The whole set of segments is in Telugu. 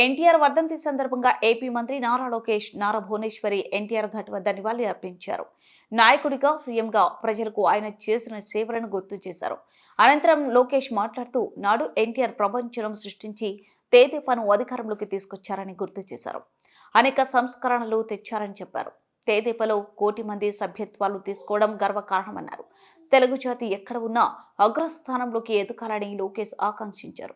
ఎన్టీఆర్ వర్ధంతి సందర్భంగా ఏపీ మంత్రి నారా లోకేష్ నారా భువనేశ్వరి ఎన్టీఆర్ ఘట్ వద్ద నివాళి అర్పించారు. నాయకుడిగా సీఎంగా ప్రజలకు ఆయన చేసిన సేవలను గుర్తు చేశారు. అనంతరం లోకేష్ మాట్లాడుతూ నాడు ఎన్టీఆర్ ప్రపంచం సృష్టించి తేదీపను అధికారంలోకి తీసుకొచ్చారని గుర్తు చేశారు. అనేక సంస్కరణలు తెచ్చారని చెప్పారు. తేదీపలో కోటి మంది సభ్యత్వాలు తీసుకోవడం గర్వకారణమన్నారు తెలుగు జాతి ఎక్కడ ఉన్నా అగ్రస్థానంలోకి ఎదగాలని లోకేష్ ఆకాంక్షించారు.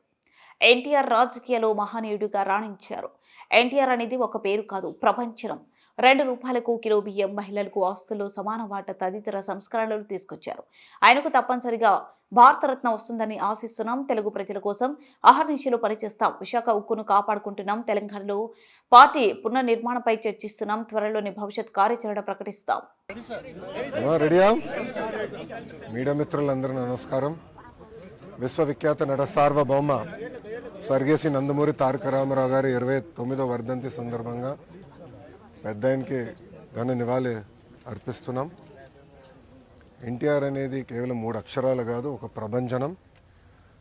ఎన్టీఆర్ రాజకీయాల్లో మహనీయుడిగా రాణించారు. ఎన్టీఆర్ అనేది ఒక పేరు కాదు ప్రపంచం. రెండు రూపాయలకు కిలో బియ్యం మహిళలకు ఆస్తులు సమాన వాట తదితర సంస్కరణలు తీసుకొచ్చారు. ఆయనకు తప్పనిసరిగా భారతరత్న వస్తుందని ఆశిస్తున్నాం. తెలుగు ప్రజల కోసం అహర్నిశలు పనిచేస్తాం. విశాఖ ఉక్కును కాపాడుకుంటున్నాం. తెలంగాణలో పార్టీ పునర్నిర్మాణంపై చర్చిస్తున్నాం. త్వరలోని భవిష్యత్ కార్యాచరణ ప్రకటిస్తాం. మీడియా మిత్రులందరూ నమస్కారం. విశ్వవిఖ్యాత నట సార్వభౌమ స్వర్గేసి నందమూరి తారక రామారావు గారి ఇరవై తొమ్మిదో వర్ధంతి సందర్భంగా పెద్ద ఆయనకి ఘన నివాళి అర్పిస్తున్నాం. ఎన్టీఆర్ అనేది కేవలం మూడు అక్షరాలు కాదు ఒక ప్రభంజనం.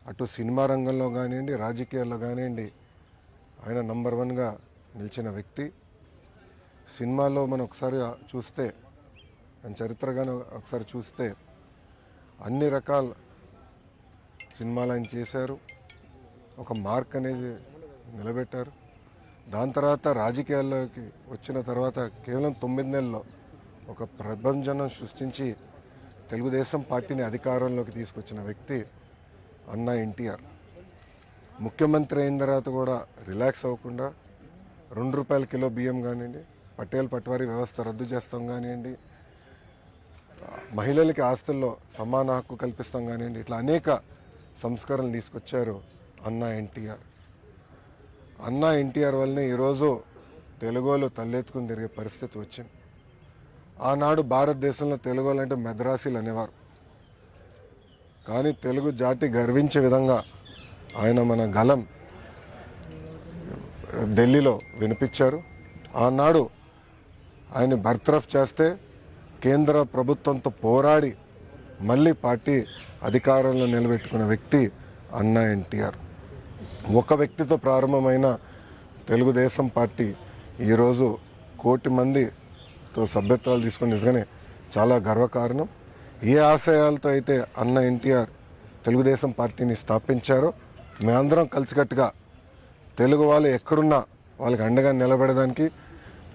అటు సినిమా రంగంలో కానివ్వండి రాజకీయాల్లో కానివ్వండి ఆయన నంబర్ వన్గా నిలిచిన వ్యక్తి. సినిమాలో మనం ఒకసారి చూస్తే ఆయన చరిత్రగాను ఒకసారి చూస్తే అన్ని రకాల సినిమాలు ఆయన చేశారు. ఒక మార్క్ అనేది నిలబెట్టారు. దాని తర్వాత రాజకీయాల్లోకి వచ్చిన తర్వాత కేవలం తొమ్మిది నెలల్లో ఒక ప్రభంజనం సృష్టించి తెలుగుదేశం పార్టీని అధికారంలోకి తీసుకొచ్చిన వ్యక్తి అన్న ఎన్టీఆర్. ముఖ్యమంత్రి అయిన తర్వాత కూడా రిలాక్స్ అవ్వకుండా రెండు రూపాయల కిలో బియ్యం కానివ్వండి పటేల్ పట్వారీ వ్యవస్థ రద్దు చేస్తాం కానివ్వండి మహిళలకి ఆస్తుల్లో సమాన హక్కు కల్పిస్తాం కానివ్వండి ఇట్లా అనేక సంస్కరణలు తీసుకొచ్చారు అన్న ఎన్టీఆర్. అన్న ఎన్టీఆర్ వల్లనే ఈరోజు తెలుగులో తలెత్తుకుని తిరిగే పరిస్థితి వచ్చింది. ఆనాడు భారతదేశంలో తెలుగు అంటే మెద్రాసీలు అనేవారు. కానీ తెలుగు జాతి గర్వించే విధంగా ఆయన మన గలం ఢిల్లీలో వినిపించారు. ఆనాడు ఆయన బర్తరఫ్ చేస్తే కేంద్ర ప్రభుత్వంతో పోరాడి మళ్ళీ పార్టీ అధికారంలో నిలబెట్టుకున్న వ్యక్తి అన్నా ఎన్టీఆర్. ఒక వ్యక్తితో ప్రారంభమైన తెలుగుదేశం పార్టీ ఈరోజు కోటి మందితో సభ్యత్వాలు తీసుకుని నిజంగానే చాలా గర్వకారణం. ఏ ఆశయాలతో అయితే అన్న ఎన్టీఆర్ తెలుగుదేశం పార్టీని స్థాపించారో మేమందరం కలిసికట్టుగా తెలుగు వాళ్ళు ఎక్కడున్నా వాళ్ళకి అండగా నిలబడడానికి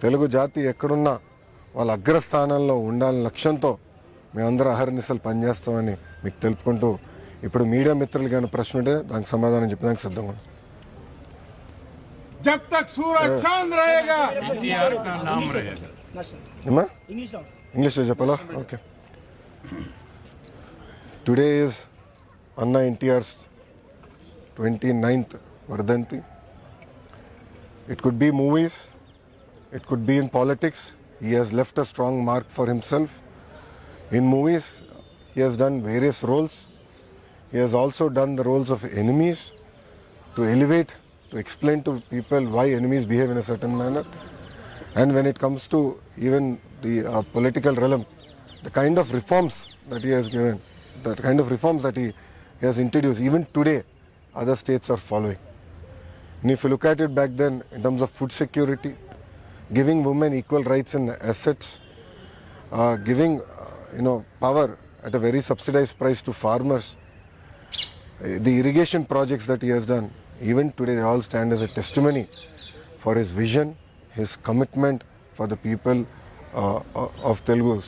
తెలుగు జాతి ఎక్కడున్నా వాళ్ళ అగ్రస్థానంలో ఉండాలని లక్ష్యంతో మేమందరం అహర్నిశలు పనిచేస్తామని మీకు తెలుపుకుంటూ ఇప్పుడు మీడియా మిత్రులకి ఏమైనా ప్రశ్న ఉంటే దానికి సమాధానం చెప్పడానికి సిద్ధంగా ఉన్నాం. जब तक सूरज चांद रहेगा एनटीआर का नाम रहेगा ఏమ్మా ఇంగ్లీష్లో చెప్పాలా ఓకే టుడే ఈజ్ అన్న ఎన్టీఆర్స్ ట్వంటీ నైన్త్ వర్ధంతి it could be movies it could be in politics he has left a strong mark for himself in movies he has done various roles He has also done the roles of enemies to elevate, to explain to people why enemies behave in a certain manner. And when it comes to even the uh, political realm, the kind of reforms that he has given, the kind of reforms that he, he has introduced, even today, other states are following. And if you look at it back then, in terms of food security, giving women equal rights and assets, uh, giving uh, you know power at a very subsidized price to farmers, the irrigation projects that he has done, even today, they all stand as a testimony for his vision, his commitment for the people uh, of Telugu